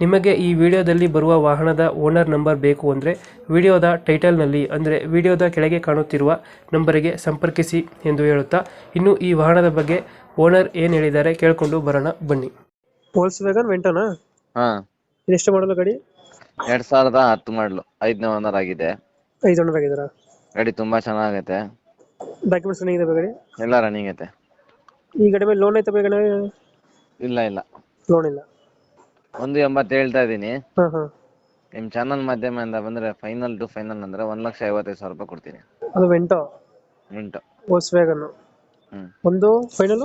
ನಿಮಗೆ ಈ ವಿಡಿಯೋದಲ್ಲಿ ಬರುವ ವಾಹನದ ಓನರ್ ನಂಬರ್ ಬೇಕು ಅಂದರೆ ವಿಡಿಯೋದ ಟೈಟಲ್ನಲ್ಲಿ ಅಂದರೆ ವಿಡಿಯೋದ ಕೆಳಗೆ ಕಾಣುತ್ತಿರುವ ನಂಬರಿಗೆ ಸಂಪರ್ಕಿಸಿ ಎಂದು ಹೇಳುತ್ತಾ ಇನ್ನು ಈ ವಾಹನದ ಬಗ್ಗೆ ಓನರ್ ಏನು ಹೇಳಿದ್ದಾರೆ ಕೇಳಿಕೊಂಡು ಬರೋಣ ಬನ್ನಿ. ಪೋಲ್ಸ್ ವ್ಯಾಗನ್ ವೆಂಟನಾ ಹಾ ಇದೆಷ್ಟು ಮಾಡಲು ಗಾಡಿ? ಎರಡ್ ಸಾವಿರದ ಹತ್ತು ಮಾಡಲು ಐದನೇ ಓನರ್ ಆಗಿದೆ. ಐದು ಓನರ್ ಆಗಿದಾರ ಗಾಡಿ ತುಂಬಾ ಚೆನ್ನಾಗೈತೆ. ಡಾಕ್ಯುಮೆಂಟ್ಸ್ ಏನಿದೆ ಗಾಡಿ? ಎಲ್ಲ ರನ್ನಿಂಗ್ ಐತೆ. ಈ ಗಾಡಿ ಮೇಲೆ ಲೋನ್ ಐತೆ ಬೇಗನೆ ಇಲ್ಲ ಇಲ್ಲ. ಲೋನ್ ಇಲ್ಲ. ಒಂದು ಎಂಬತ್ತು ಹೇಳ್ತಾ ಹಾಂ ಹಾಂ ನಿಮ್ ಚಾನಲ್ ಮಾಧ್ಯಮದಿಂದ ಬಂದ್ರೆ ಫೈನಲ್ ಟು ಫೈನಲ್ ಅಂದ್ರೆ ಒಂದ್ ಲಕ್ಷ ಐವತ್ತೈದು ಸಾವಿರ ರೂಪಾಯಿ ಕೊಡ್ತೀನಿ. ಅದು ವೆಂಟೋ ಮಿಂಟು. ಓಸ್ ವೇಗನ್ ಹ್ಮ್. ಒಂದು ಫೈನಲ್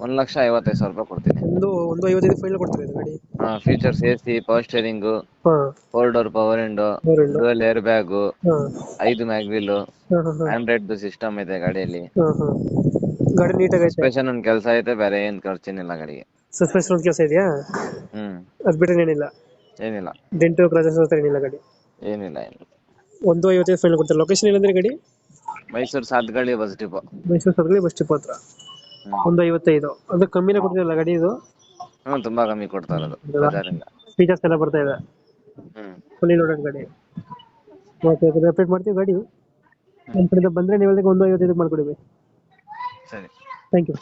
ಒಂದ್ ಲಕ್ಷ ಐವತ್ತೈದು ಸಾವಿರ ರೂಪಾಯಿ ಕೊಡ್ತೀನಿ. ಒಂದು ಒಂದು ಐವತ್ತೈದು ಫೈನಲ್ ಕೊಡ್ತೀರಾ ಇದು ಗಾಡಿ? ಹಾ features A C power steering ಹಾಂ four door power window dual air bag ಹಾಂ. ಐದು ಮ್ಯಾಗ್ವಿಲ್ ಹಾಂ ಹಾಂ ಹಾಂ. ಆಂಡ್ರಾಯ್ಡ್ ಸಿಸ್ಟಮ್ ಇದೆ ಗಾಡಿಯಲ್ಲಿ. ಹಾಂ ಹಾಂ. ಗಾಡಿ ನೀಟಾಗಿ ಸ್ಪೆಷಲ್ ಒಂದ್ ಕೆಲಸ ಐತೆ ಬೇರೆ ಏನ್ ಖರ್ಚೇನಿಲ್ಲ ಗಾಡಿಗೆ. ಸಸ್ಪೆನ್ಷನ್ ಒಂದು ಕೆಲಸ ಇದೆಯಾ? ಹ್ಮ್. ಅದು ಬಿಟ್ಟರೆ ಏನಿಲ್ಲ. ಏನಿಲ್ಲ. ಡೆಂಟು ಕ್ರಾಚಸ್ ಹತ್ರ ಏನಿಲ್ಲ ಗಾಡಿ? ಏನಿಲ್ಲ ಏನಿಲ್ಲ. ಒಂದು ಐವತ್ತೈದು ಫೈನಲ್ ಕೊಡ್ತಾರೆ. ಲೊಕೇಶನ್ ಏನಂದ್ರೆ ಗಾಡಿ? Mysuru Sathagalli bus depot. Mysuru Sargali bus stop ಹತ್ರ. ಒಂದು ಐವತ್ತೈದು. ಅದು ಕಮ್ಮಿನೇ ಕೊಡ್ತಿರಲ್ಲ ಗಾಡಿ ಇದು? ಹ್ಮ್ ತುಂಬಾ ಕಮ್ಮಿ ಕೊಡ್ತಾ ಇರೋದು? ಬಜಾರಿಂದ. ಫೀಚರ್ಸ್ ಎಲ್ಲ ಬರ್ತಾ ಇದೆ. ಹ್ಮ್. ಫುಲ್ಲಿ ಲೋಡೆಡ್ ಗಡಿ. ಓಕೆ ಓಕೆ ಅಪ್ಡೇಟ್ ಮಾಡ್ತೀವಿ ಗಾಡಿ. ನಮ್ಮ ಕಡೆಯಿಂದ ಬಂದರೆ ನೀವು ಒಂದು ಐವತ್ತೈದು ಮಾಡ್ಕೊಡಿ. ಸರಿ. Thank you